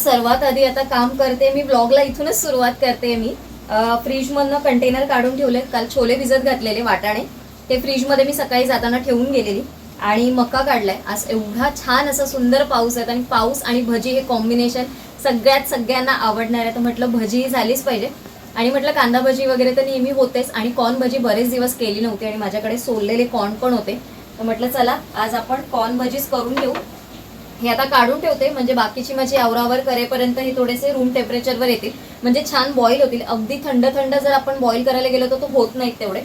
सर्वात आधी आता काम करते मी ब्लॉगला इथूनच सुरुवात करते मी. फ्रीजमधनं कंटेनर काढून ठेवले काल छोले भिजत घातलेले वाटाणे. ते फ्रीजमध्ये मी सकाळी जाताना ठेवून गेलेली आणि मका काढलाय. आज एवढा छान असा सुंदर पाऊस आहे आणि पाऊस आणि भजी हे कॉम्बिनेशन सगळ्यात सगळ्यांना आवडणार. आहे तर म्हटलं भजी ही झालीच पाहिजे. आणि म्हटलं कांदा भजी वगैरे तर नेहमी होतेच आणि कॉर्न भजी बरेच दिवस केली नव्हती आणि माझ्याकडे सोललेले कॉर्न पण होते. तर म्हटलं चला आज आपण कॉर्न भजीच करून घेऊ. हे आता काढून ठेवते म्हणजे बाकीची माझी आवरावर करेपर्यंत हे थोडेसे रूम टेम्परेचरवर येतील. म्हणजे छान बॉईल होतील. अगदी थंड थंड जर आपण बॉईल करायला गेलो तर तो होत नाहीत तेवढे.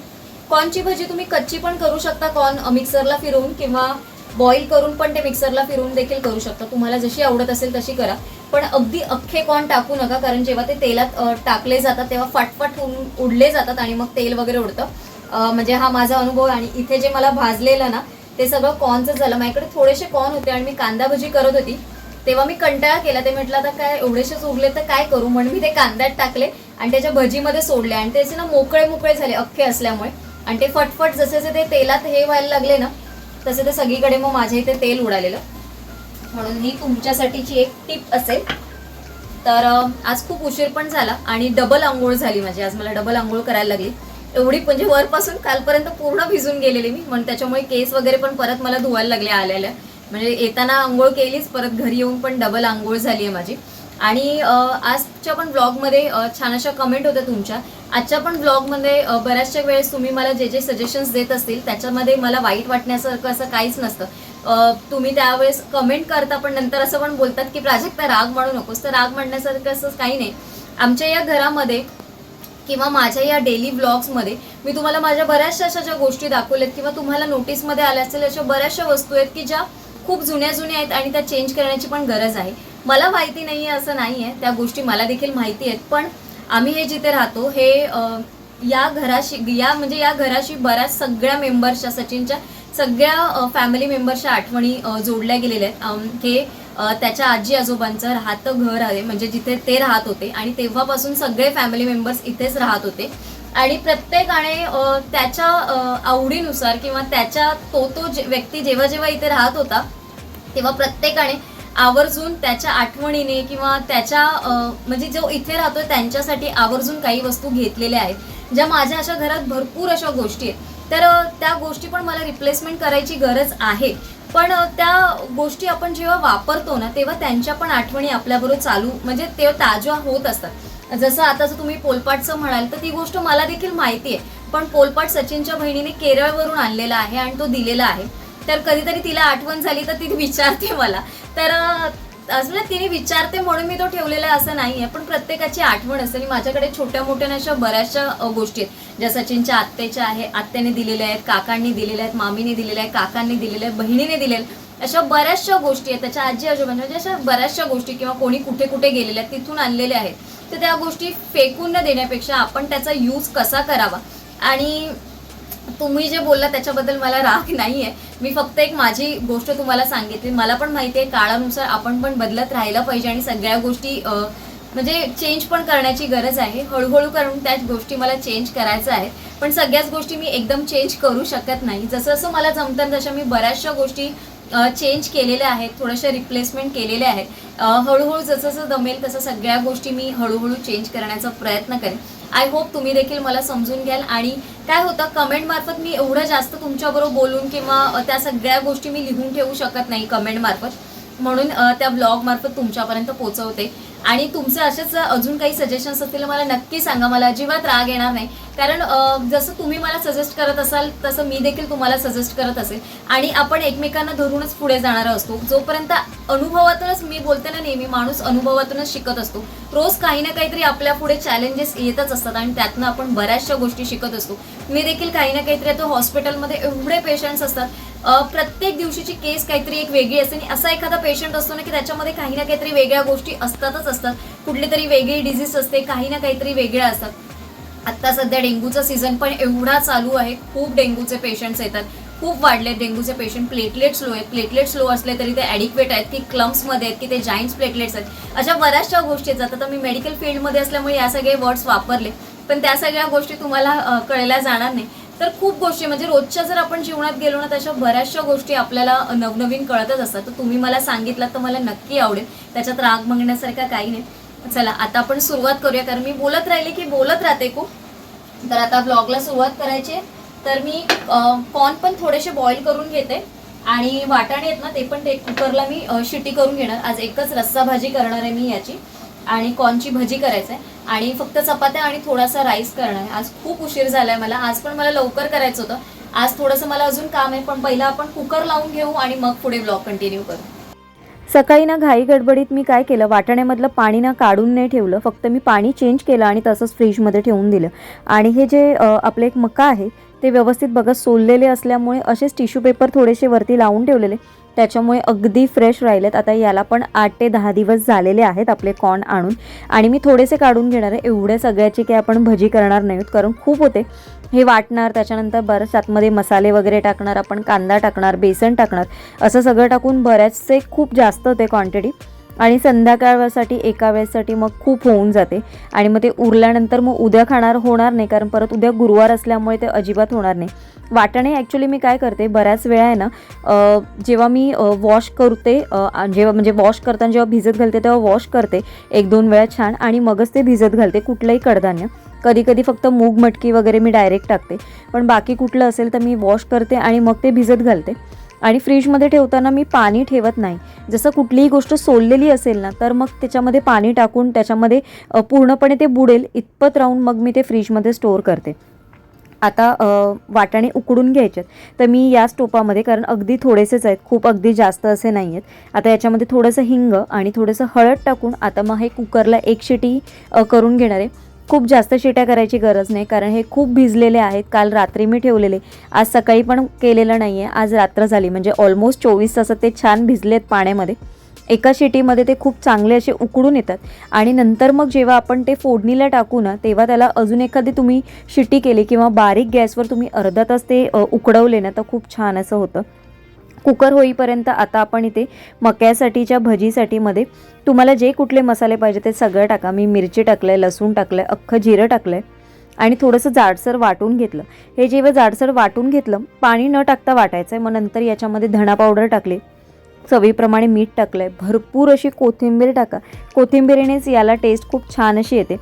कॉर्नची भजी तुम्ही कच्ची पण करू शकता कॉर्न मिक्सरला फिरवून किंवा बॉईल करून पण ते मिक्सरला फिरवून देखील करू शकता. तुम्हाला जशी आवडत असेल तशी करा. पण अगदी अख्खे कॉर्न टाकू नका कारण जेव्हा ते तेलात टाकले जातात तेव्हा फाटफाट होऊन उडले जातात आणि मग तेल वगैरे उडतं. म्हणजे हा माझा अनुभव आणि इथे जे मला भाजलेलं ना ते सगळं कॉर्नचं झालं. माझ्याकडे थोडेसे कॉर्न होते आणि मी कांदा भजी करत होती. तेव्हा मी कंटाळा केला. ते म्हटलं आता काय एवढेसेच उरले तर काय करू? म्हणून मी ते कांद्यात टाकले आणि त्याच्या भजीमध्ये सोडले. आणि त्याचे ना मोकळे मोकळे झाले अख्खे असल्यामुळे. आणि ते फटफट जसे जसे ते तेलात हे व्हायला लागले ना तसे ते सगळीकडे मग माझ्या इथे तेल उडालेलं. म्हणून ही तुमच्यासाठीची एक टिप असेल. तर आज खूप उशीर पण झाला आणि डबल आंघोळ झाली माझी. आज मला डबल आंघोळ करायला लागली. एवढी म्हणजे वरपासून कालपर्यंत पूर्ण भिजून गेलेली मी. म्हणून त्याच्यामुळे केस वगैरे पण परत मला धुवायला लागले आलेल्या म्हणजे येताना आंघोळ केलीच परत घरी येऊन पण डबल आंघोळ झाली आहे माझी. आणि आजच्या पण ब्लॉगमध्ये छान अशा कमेंट होत्या तुमच्या. आजच्या पण ब्लॉगमध्ये बऱ्याचशा वेळेस तुम्ही मला जे जे सजेशन्स देत असतील त्याच्यामध्ये मला वाईट वाटण्यासारखं असं काहीच नसतं. तुम्ही त्यावेळेस कमेंट करता पण नंतर असं पण बोलतात की प्राजक्ता राग म्हणू नकोस. तर राग म्हणण्यासारखं असं काही नाही. आमच्या या घरामध्ये किंवा माझ्या या डेली ब्लॉग्समध्ये मी तुम्हाला माझ्या बऱ्याचशा अशा ज्या गोष्टी दाखवल्यात किंवा तुम्हाला नोटीसमध्ये आल्या असतील अशा बऱ्याचशा वस्तू आहेत की ज्या खूप जुन्या जुन्या आहेत आणि त्या चेंज करण्याची पण गरज आहे. मला माहिती नाही आहे असं नाही आहे त्या गोष्टी मला देखील माहिती आहेत. पण आम्ही हे जिथे राहतो हे या घराशी या म्हणजे या घराशी बऱ्याच सगळ्या मेंबर्सच्या सचिनच्या सगळ्या फॅमिली मेंबर्सच्या आठवणी जोडल्या गेलेल्या आहेत. हे त्याच्या आजी आजोबांचं राहतं घर आहे म्हणजे जिथे ते राहत होते आणि तेव्हापासून सगळे फॅमिली मेंबर्स इथेच राहत होते. आणि प्रत्येकाने त्याच्या आवडीनुसार किंवा त्याच्या तो तो जे- व्यक्ती जेव्हा जेव्हा इथे राहत होता तेव्हा प्रत्येकाने आवर्जून त्याच्या आठवणीने किंवा त्याच्या म्हणजे जो इथे राहतोय त्यांच्यासाठी आवर्जून काही वस्तू घेतलेल्या आहेत. ज्या माझ्या अशा घरात भरपूर अशा गोष्टी आहेत. तर त्या गोष्टी पण मला रिप्लेसमेंट करायची गरज आहे. पण त्या गोष्टी आपण जेव्हा वापरतो ना तेव्हा त्यांच्या पण आठवणी आपल्याबरोबर चालू म्हणजे ते ताज्या होत असतात. जसं आता जर तुम्ही पोलपाटचं म्हणाल तर ती गोष्ट मला देखील माहिती आहे. पण पोलपाट सचिनच्या बहिणीने केरळवरून आणलेला आहे आणि तो दिलेला आहे. तर कधीतरी तिला आठवण झाली तर ती विचारते मला. तर असं म्हणजे तिने विचारते म्हणून मी तो ठेवलेला असं नाही आहे पण प्रत्येकाची आठवण असते. आणि माझ्याकडे छोट्या मोठ्या अशा बऱ्याचशा गोष्टी आहेत. ज्या सचिनच्या आत्तेच्या आहे आत्याने दिलेल्या आहेत काकांनी दिलेल्या आहेत मामीने दिलेल्या आहेत काकांनी दिलेल्या आहेत बहिणीने दिलेल्या आहेत अशा बऱ्याचशा गोष्टी आहेत. त्याच्या आजी आजोबांच्या म्हणजे अशा बऱ्याचशा गोष्टी किंवा कोणी कुठे कुठे गेलेल्या आहेत तिथून आणलेल्या आहेत. तर त्या गोष्टी फेकून न देण्यापेक्षा आपण त्याचा यूज कसा करावा? आणि तुम्ही जे बोलला त्याच्याबद्दल मला राग नाही आहे मी फक्त एक माझी गोष्ट तुम्हाला सांगितली. मला पण माहिती आहे काळानुसार आपण पण बदलत राहिलं पाहिजे आणि सगळ्या गोष्टी म्हणजे चेंज पण करण्याची गरज आहे. हळूहळू करून त्याच गोष्टी मला चेंज करायचं आहे. पण सगळ्याच गोष्टी मी एकदम चेंज करू शकत नाही. जसं जसं मला जमतं तशा मी बऱ्याचशा गोष्टी चेंज केलेल्या आहेत. थोड्याशा रिप्लेसमेंट केलेल्या आहेत. हळूहळू जसं जसं जमेल तसं सगळ्या गोष्टी मी हळूहळू चेंज करण्याचा प्रयत्न करेन. आय होप तुम्ही देखील मला समजून घ्याल. आणि काय होतं कमेंट मार्फत मी एवढं जास्त तुमच्याबरोबर बोलून किंवा त्या सगळ्या गोष्टी मी लिहून ठेवू शकत नाही कमेंट मार्फत. म्हणून त्या ब्लॉगमार्फत तुमच्यापर्यंत पोहोचवते. आणि तुमचे असेच अजून काही सजेशन्स असतील मला नक्की सांगा. मला अजिबात राग येणार नाही. कारण जसं तुम्ही मला सजेस्ट करत असाल तसं मी देखील तुम्हाला सजेस्ट करत असेल. आणि आपण एकमेकांना धरूनच पुढे जाणार असतो. जोपर्यंत अनुभवातूनच मी बोलते ना नेहमी माणूस अनुभवातूनच शिकत असतो. रोज काही ना काहीतरी आपल्या पुढे चॅलेंजेस येतच असतात आणि त्यातनं आपण बऱ्याचशा गोष्टी शिकत असतो. मी देखील काही ना काहीतरी आता हॉस्पिटलमध्ये एवढे पेशंट्स असतात. प्रत्येक दिवशीची केस काहीतरी एक वेगळी असते आणि असा एखादा पेशंट असतो ना की त्याच्यामध्ये काही ना काहीतरी वेगळ्या गोष्टी असतातच असतात. कुठली तरी वेगळी डिझीज असते काही ना काहीतरी वेगळ्या असतात. आत्ता सध्या डेंग्यूचा सीझन पण एवढा चालू आहे खूप डेंग्यूचे पेशंट्स येतात. खूप वाढले डेंग्यूचे पेशंट प्लेटलेट स्लो आहेत. प्लेटलेट स्लो असले तरी ते ॲडिक्वेट आहेत की क्लम्समध्ये आहेत की ते जाईंट्स प्लेटलेट्स आहेत. अशा बऱ्याचशा गोष्टी जातात आता तर मी मेडिकल फील्डमध्ये असल्यामुळे या सगळे वर्ड्स वापरले. पण त्या सगळ्या गोष्टी तुम्हाला कळल्या जाणार नाही. तर खूप गोष्टी म्हणजे रोजच्या जर आपण जीवनात गेलो ना तशा बऱ्याचशा गोष्टी आपल्याला नवनवीन कळतच असतात. तर तुम्ही मला सांगितलं तर मला नक्की आवडेल. त्याच्यात राग मागण्यासारखा काही नाही. चला आता आपण सुरुवात करूया. कारण मी बोलत राहिले की बोलत राहते खूप. तर आता ब्लॉगला सुरुवात करायची. तर मी कॉर्न पण थोडेसे बॉईल करून घेते. आणि वाटाणे आहेत ना ते पण ते कुकरला मी शिटी करून घेणार. आज एकच रस्सा भाजी करणार आहे मी याची. आणि कॉर्नची भजी करायचं आहे आणि फक्त चपात्या आणि थोडासा राईस करणं आहे आज खूप उशीर झालाय मला. आज पण मला लवकर करायचं होतं. आज थोडंसं मला अजून काम आहे पण पहिलं आपण कुकर लावून घेऊ आणि मग पुढे ब्लॉग कंटिन्यू करू. सकाळी ना घाई गडबडीत मी काय केलं? वाटाण्यामधलं पाणी ना काढून नाही ठेवलं. फक्त मी पाणी चेंज केलं आणि तसंच फ्रीजमध्ये ठेवून दिलं. आणि हे जे आपले आपलं एक मका आहे ते व्यवस्थित बघा सोललेले असल्यामुळे असेच टिश्यू पेपर थोडेसे वरती लावून ठेवलेले. त्याच्यामुळे अगदी फ्रेश राहिलेत. आता याला पण आठ ते दहा दिवस झालेले आहेत आपले कॉर्न आणून. आणि मी थोडेसे काढून घेणार आहे. एवढ्या सगळ्याची काही आपण भजी करणार नाहीत कारण खूप होते. हे वाटणार त्याच्यानंतर बरंच आतमध्ये मसाले वगैरे टाकणार आपण कांदा टाकणार बेसन टाकणार असं सगळं टाकून बऱ्याचसे खूप जास्त होते क्वांटिटी आणि संध्याकाळसाठी एका वेळेसाठी मग खूप होऊन जाते. आणि मग ते उरल्यानंतर मग उद्या खाणार होणार नाही कारण परत उद्या गुरुवार असल्यामुळे ते अजिबात होणार नाही. वाटाणे ॲक्च्युली मी काय करते बऱ्याच वेळा आहे ना जेव्हा मी वॉश करते जेव्हा म्हणजे वॉश करताना जेव्हा भिजत घालते तेव्हा वॉश करते एक दोन वेळा छान आणि मगच ते भिजत घालते कुठलंही कडधान्य. कधी कधी फक्त मूग मटकी वगैरे मी डायरेक्ट टाकते. पण बाकी कुठलं असेल तर मी वॉश करते आणि मग ते भिजत घालते. आणि फ्रीजमध्ये ठेवताना मी पाणी ठेवत नाही. जसं कुठलीही गोष्ट सोललेली असेल ना तर मग त्याच्यामध्ये पाणी टाकून त्याच्यामध्ये पूर्णपणे ते बुडेल इतपत राहून मग मी ते फ्रीजमध्ये स्टोअर करते. आता वाटाणे उकडून घ्यायचे आहेत तर मी या टोपामध्ये कारण अगदी थोडेसेच आहेत खूप अगदी जास्त असे नाही आहेत आता याच्यामध्ये थोडंसं हिंग आणि थोडंसं हळद टाकून आता मग हे कुकरला एक शिटी करून घेणार आहे. खूप जास्त शिट्या करायची गरज नाही कारण हे खूप भिजलेले आहेत. काल रात्री मी ठेवलेले. आज सकाळी पण केलेलं नाही आहे आज रात्र झाली. म्हणजे ऑलमोस्ट चोवीस तासात ते छान भिजलेत पाण्यामध्ये. एका शिटीमध्ये ते खूप चांगले असे उकडून येतात. आणि नंतर मग जेव्हा आपण ते फोडणीला टाकू ना तेव्हा त्याला अजून एखादी तुम्ही शिटी केली किंवा बारीक गॅसवर तुम्ही अर्धा तास ते उकडवले ना तर खूप छान असं होतं. कुकर होईपर्यंत आता आपण इथे मक्यासाठीच्या भजीसाठीमध्ये तुम्हाला जे कुठले मसाले पाहिजे ते सगळं टाका. मी मिरची टाकलं आहे लसूण टाकलं आहे अख्खं जिरं टाकलं आहे आणि थोडंसं जाडसर वाटून घेतलं. हे जेव्हा जाडसर वाटून घेतलं पाणी न टाकता वाटायचं आहे मग नंतर याच्यामध्ये धणा पावडर टाकली. चवीप्रमाणे मीठ टाकलं आहे भरपूर अशी कोथिंबीर टाका. कोथिंबीरीनेच याला टेस्ट खूप छान अशी येते.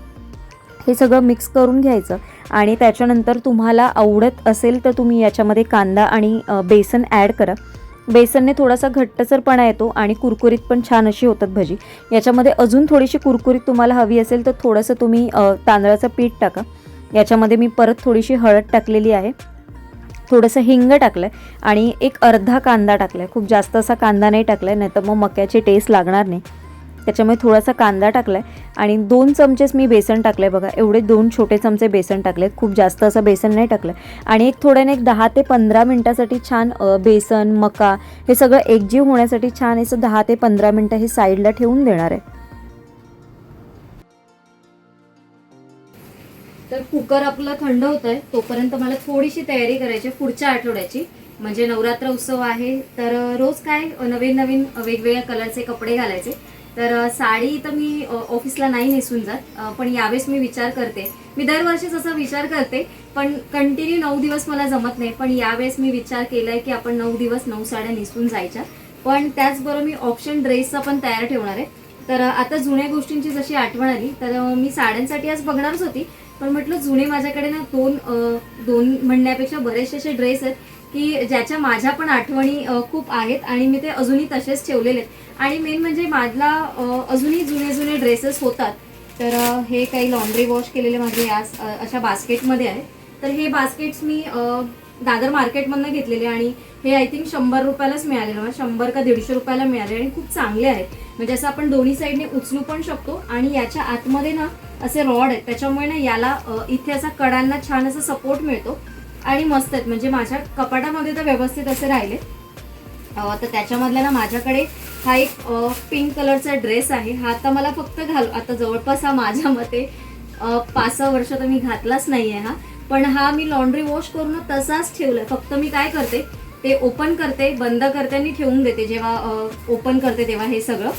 हे सगळं मिक्स करून घ्यायचं आणि त्याच्यानंतर तुम्हाला आवडत असेल तर तुम्ही याच्यामध्ये कांदा आणि बेसन ॲड करा. बेसनने थोडासा घट्टसरपणा येतो आणि कुरकुरीत पण छान अशी होतात भजी. याच्यामध्ये अजून थोडीशी कुरकुरीत तुम्हाला हवी असेल तर थोडंसं तुम्ही तांदळाचं पीठ टाका. याच्यामध्ये मी परत थोडीशी हळद टाकलेली आहे. थोडंसं हिंग टाकलं आहे आणि एक अर्धा कांदा टाकला आहे खूप जास्त असा कांदा नाही टाकला आहे नाही तर मग मक्याची टेस्ट लागणार नाही. त्याच्यामुळे थोडासा कांदा टाकला आहे आणि दोन चमचेच मी बेसन टाकलं आहे बघा. एवढे दोन छोटे चमचे बेसन टाकले खूप जास्त असं बेसन नाही टाकलं. आणि एक थोड्याने एक दहा ते पंधरा मिनटासाठी छान बेसन मका हे सगळं एकजीव होण्यासाठी छान असं दहा ते पंधरा मिनटं हे साईडला ठेवून देणार आहे. तर कुकर आपलं थंड होत आहे तोपर्यंत मला थोडीशी तयारी करायची पुढच्या आठवड्याची. म्हणजे नवरात्र उत्सव आहे. तर रोज काय नवीन नवीन वेगवेगळ्या कलरचे कपडे घालायचे. तर साडी तर मी ऑफिसला नाही नेसून जात पण यावेळेस मी विचार करते. मी दरवर्षीच असा विचार करते पण कंटिन्यू नऊ दिवस मला जमत नाही. पण यावेळेस मी विचार केलाय की आपण नऊ दिवस नऊ साड्या नेसून जायच्या. पण त्याचबरोबर मी ऑप्शन ड्रेसचा पण तयार ठेवणार आहे. तर आता जुन्या गोष्टींची जशी आठवण आली तर मी साड्यांसाठी आज बघणारच होती. पण म्हटलं जुने माझ्याकडे ना दोन दोन म्हणण्यापेक्षा बरेचसे असे ड्रेस आहेत की ज्याच्या माझ्या पण आठवणी खूप आहेत आणि मी ते अजूनही तसेच ठेवलेले आहेत. आणि मेन म्हणजे माझला अजूनही जुने जुने ड्रेसेस होतात. तर हे काही लॉन्ड्री वॉश केलेले माझे या अशा बास्केटमध्ये आहे तर हे बास्केट्स मी दादर मार्केटमधनं घेतलेले आणि हे आय थिंक शंभर रुपयालाच मिळालेलं ना शंभर का दीडशे रुपयाला मिळाले आणि खूप चांगले आहेत. म्हणजे असं आपण दोन्ही साईडने उचलू पण शकतो आणि याच्या आतमध्ये ना असे रॉड आहेत. त्याच्यामुळे ना याला इथे असा कडांना छान असा सपोर्ट मिळतो. आणि मस्त आहेत. म्हणजे माझ्या कपाटामध्ये तर व्यवस्थित असे राहिले. तर त्याच्यामधला ना माझ्याकडे हा एक पिंक कलरचा ड्रेस आहे. हा आता मला फक्त घाल आता जवळपास हा माझ्या मते पाच सहा वर्ष तर मी घातलाच नाही आहे हा. पण हा मी लॉन्ड्री वॉश करून तसाच ठेवलाय. फक्त मी काय करते ते ओपन करते बंद करते आणि ठेवून देते. जेव्हा ओपन करते तेव्हा हे सगळं.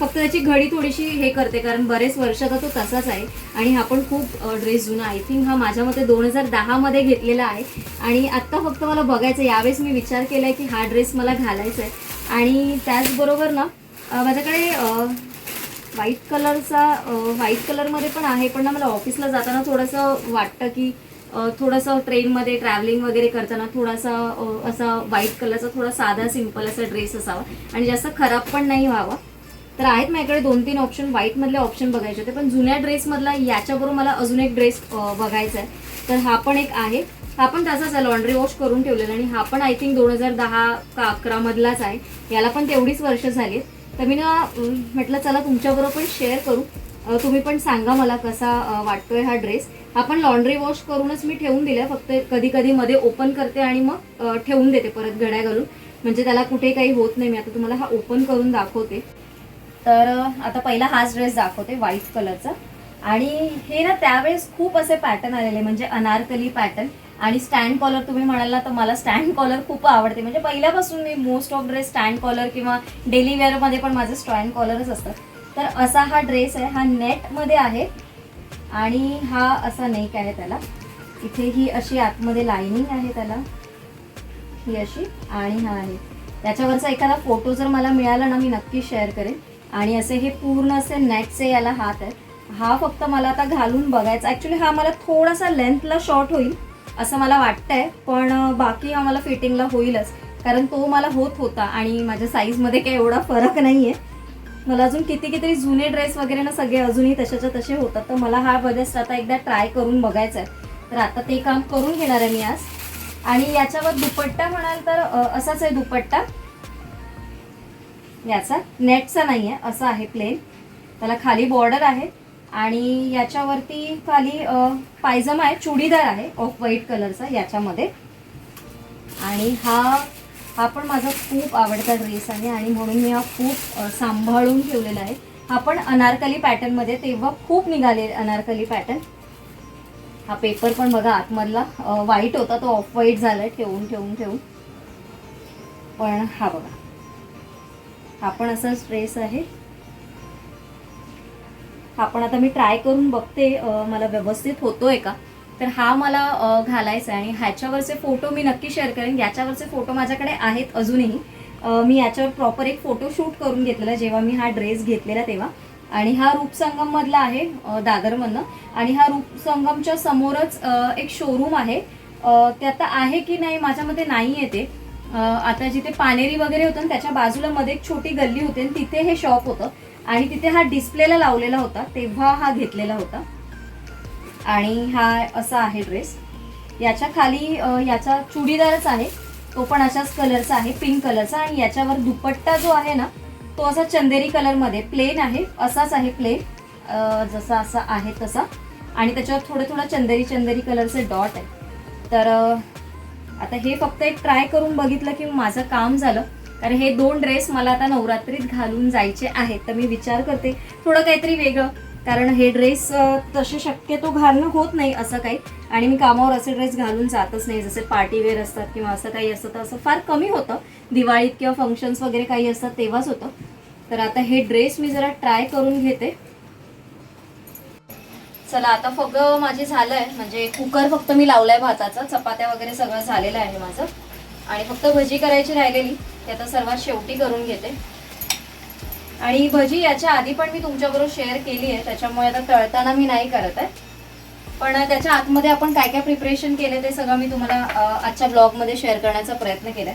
फक्त त्याची घडी थोडीशी हे करते कारण बरेच वर्षाचा तो तसाच आहे. आणि हा पण खूप ड्रेस जुना. आय थिंक हा माझ्या मते दोन हजार दहामध्ये घेतलेला आहे. आणि आत्ता फक्त मला बघायचं आहे यावेळेस मी विचार केला आहे की हा ड्रेस मला घालायचा आहे आणि त्याचबरोबर ना माझ्याकडे व्हाईट कलरचा व्हाईट कलरमध्ये पण आहे. पण ना मला ऑफिसला जाताना थोडंसं वाटतं की थोडंसं ट्रेनमध्ये ट्रॅव्हलिंग वगैरे करताना थोडासा असा व्हाईट कलरचा थोडा साधा सिंपल असा ड्रेस असावा. आणि जास्त खराब पण नाही व्हावा. तर आहेत माझ्याकडे दोन तीन ऑप्शन व्हाईटमधले ऑप्शन बघायचे होते पण जुन्या ड्रेसमधला याच्याबरोबर मला अजून एक ड्रेस बघायचा आहे. तर हा पण एक आहे. हा पण तसाच आहे लॉन्ड्री वॉश करून ठेवलेला आणि हा पण आय थिंक दोन हजार दहा का अकरामधलाच आहे. याला पण तेवढीच वर्ष झाली आहेत. तर मी ना म्हटलं चला तुमच्याबरोबर पण शेअर करू. तुम्ही पण सांगा मला कसा वाटतोय हा ड्रेस हा पण लॉन्ड्री वॉश करूनच मी ठेवून दिलाय फक्त कधी कधी मध्ये ओपन करते आणि मग ठेवून देते परत घड्या घालून. म्हणजे त्याला कुठे काही होत नाही मी आता तुम्हाला हा ओपन करून दाखवते. तर आता पहिला हाच ड्रेस दाखवते व्हाईट कलरचा आणि हे ना त्यावेळेस खूप असे पॅटर्न आलेले म्हणजे अनारकली पॅटर्न आणि स्टँड कॉलर तुम्ही म्हणाला तर मला स्टँड कॉलर खूप आवडते. म्हणजे पहिल्यापासून मी most of dress stand collar किंवा डेली वेअरमध्ये पण माझे स्टँड कॉलरच असतात तर असा हा ड्रेस आहे हा नेटमध्ये आहे. आणि हा असा नेक आहे त्याला. इथे ही अशी आतमध्ये लाईनिंग आहे त्याला. ही अशी आणि हा आहे. त्याच्यावरचा एखादा फोटो जर मला मिळाला ना मी नक्की शेअर करेन. आणि असे हे पूर्ण असे नेटचे याला हात आहे हा फक्त मला आता घालून बघायचा. ॲक्च्युली हा मला थोडासा लेंथला शॉर्ट होईल असं मला वाटतंय. पण बाकी हा मला फिटिंगला होईलच. कारण तो मला होत होता आणि माझ्या साईजमध्ये काही एवढा फरक नाही आहे मला अजून किती किती जुने ड्रेस वगैरे ना सगळे अजूनही तशाच्या तसे होतात. तर मला हा बजेस्ट आता एकदा ट्राय करून बघायचा आहे तर आता ते काम करून घेणार आहे मी आज. आणि याच्यावर दुपट्टा म्हणाल तर असाच आहे दुपट्टा. याचा नेटचा नाही आहे असा आहे प्लेन त्याला खाली बॉर्डर आहे आणि याच्यावरती खाली पायजमा आहे चुडीदार आहे ऑफ व्हाईट कलरचा याच्यामध्ये. आणि हा हा पण माझा खूप आवडता ड्रेस आहे आणि म्हणून मी हा खूप सांभाळून ठेवलेला आहे. हा पण अनारकली पॅटर्नमध्ये तेव्हा खूप निघाले अनारकली पॅटर्न हा पेपर पण बघा आतमधला व्हाईट होता तो ऑफ व्हाईट झाला ठेवून ठेवून ठेवून. पण हा बघा. हा पण असाच ड्रेस आहे. हा पण आता मी ट्राय करून बघते मला व्यवस्थित होतोय का? तर हा मला घालायचा आहे आणि ह्याच्यावरचे फोटो मी नक्की शेअर करेन. याच्यावरचे फोटो माझ्याकडे आहेत अजूनही. मी याच्यावर प्रॉपर एक फोटो शूट करून घेतलेला जेव्हा मी हा ड्रेस घेतलेला तेव्हा. आणि हा रूपसंगम मधला आहे दादरमधनं. आणि हा रूपसंगमच्या समोरच एक शोरूम आहे. ते आता आहे की नाही माझ्यामध्ये नाही आहे ते आता जिथे पानेरी वगैरे होतं ना त्याच्या बाजूला मध्ये एक छोटी गल्ली होती आणि तिथे हे शॉप होतं. आणि तिथे हा डिस्प्लेला लावलेला होता तेव्हा हा घेतलेला होता. आणि हा असा आहे ड्रेस याच्या खाली याचा चुडीदारच आहे. तो पण अशाच कलरचा आहे पिंक कलरचा आणि याच्यावर दुपट्टा जो आहे ना तो असा चंदेरी कलरमध्ये प्लेन आहे. असाच आहे प्लेन जसा असा आहे तसा. आणि त्याच्यावर थोडं थोडं चंदेरी चंदेरी कलरचे डॉट आहे. तर आता हे फक्त एक ट्राय करून बघितलं की माझं काम झालं. कारण हे दोन ड्रेस मला आता नवरात्रीत घालून जायचे आहेत. तर मी विचार करते थोडं काहीतरी वेगळं. कारण हे ड्रेस तसे शक्यतो घालणं होत नाही असं काही. आणि मी कामावर असे ड्रेस घालून जातच नाही. जसे पार्टीवेअर असतात किंवा असं काही असतं तर असं फार कमी होतं. दिवाळीत किंवा फंक्शन्स वगैरे काही असतात तेव्हाच होतं. तर आता हे ड्रेस मी जरा ट्राय करून घेते. चला आता फक्त माझे झालंय. म्हणजे कुकर फक्त मी लावलाय भाताचा. चपात्या वगैरे सगळं झालेलं आहे माझं. आणि फक्त भजी करायची राहिलेली. ते आता सर्वात शेवटी करून घेते. आणि भजी याच्या आधी पण मी तुमच्याबरोबर शेअर केली आहे. त्याच्यामुळे आता तळताना मी नाही करत आहे. पण त्याच्या आतमध्ये आपण काय काय प्रिपरेशन केले ते सगळं मी तुम्हाला आजच्या ब्लॉगमध्ये शेअर करण्याचा प्रयत्न केलाय.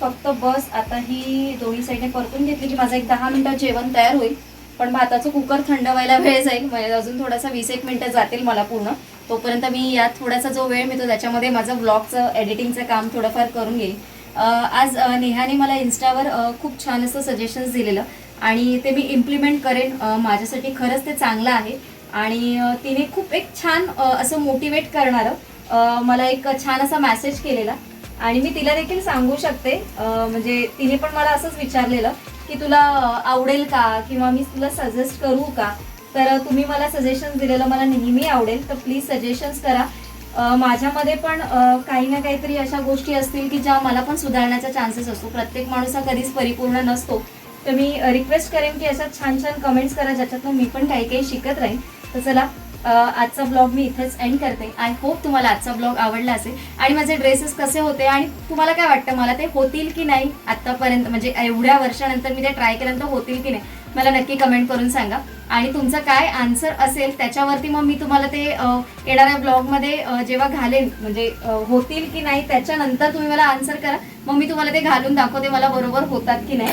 फक्त बस आता ही दोन्ही साईडने परतून घेतली की माझं एक दहा मिनटात जेवण तयार होईल. पण भाताचं कुकर थंड व्हायला वेळ जाईल. म्हणजे अजून थोडासा वीस एक मिनटं जातील मला पूर्ण. तोपर्यंत मी यात थोडासा जो वेळ मिळतो त्याच्यामध्ये माझं ब्लॉगचं एडिटिंगचं काम थोडंफार करून घेईन आज नेहाने मला इन्स्टावर खूप छान असं सजेशन्स दिलेलं. आणि ते मी इम्प्लिमेंट करेन. माझ्यासाठी खरंच ते चांगलं आहे. आणि तिने खूप एक छान असं मोटिवेट करणारं मला एक छान असा मॅसेज केलेला. आणि मी तिला देखील सांगू शकते. म्हणजे तिने पण मला असंच विचारलेलं. की तुला आवडेल का? किंवा मी तुला सजेस्ट करू का? तर तुम्ही मला सजेशन्स दिलेलं मला नेहमी आवडेल. तर प्लीज सजेशन्स करा. माझ्यामध्ये पण काही ना काहीतरी अशा गोष्टी असतील की ज्या मला पण सुधारण्याचा चान्सेस असतो. प्रत्येक माणूस हा कधीच परिपूर्ण नसतो. तर मी रिक्वेस्ट करेन की अशा छान छान कमेंट्स करा ज्याच्यातून मी पण काही काही शिकत राहीन. तर चला आजचा ब्लॉग मी इथेच एंड करते. आय होप तुम्हाला आजचा ब्लॉग आवडला असेल. आणि माझे ड्रेसेस कसे होते आणि तुम्हाला काय वाटतं? मला ते होतील की नाही आत्तापर्यंत? म्हणजे एवढ्या वर्षानंतर मी ते ट्राय केल्यानंतर होतील की नाही? मला नक्की कमेंट करून सांगा. आणि तुमचा काय आन्सर असेल त्याच्यावरती मग मी तुम्हाला ते येणाऱ्या ब्लॉगमध्ये जेव्हा घालेन म्हणजे होतील की नाही त्याच्यानंतर तुम्ही मला आन्सर करा. मग मी तुम्हाला ते घालून दाखवते मला बरोबर होतात की नाही.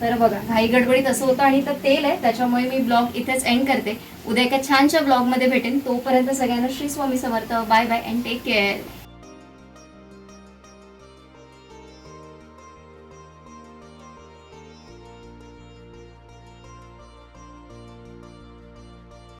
तर बघा घाई गडबडीत असं होतं आणि तर तेल आहे त्याच्यामुळे मी ब्लॉग इथेच एंड करते. उद्या एका छानशा ब्लॉगमध्ये भेटेन. तोपर्यंत सगळ्यांना Shri Swami Samarth. Bye bye and take care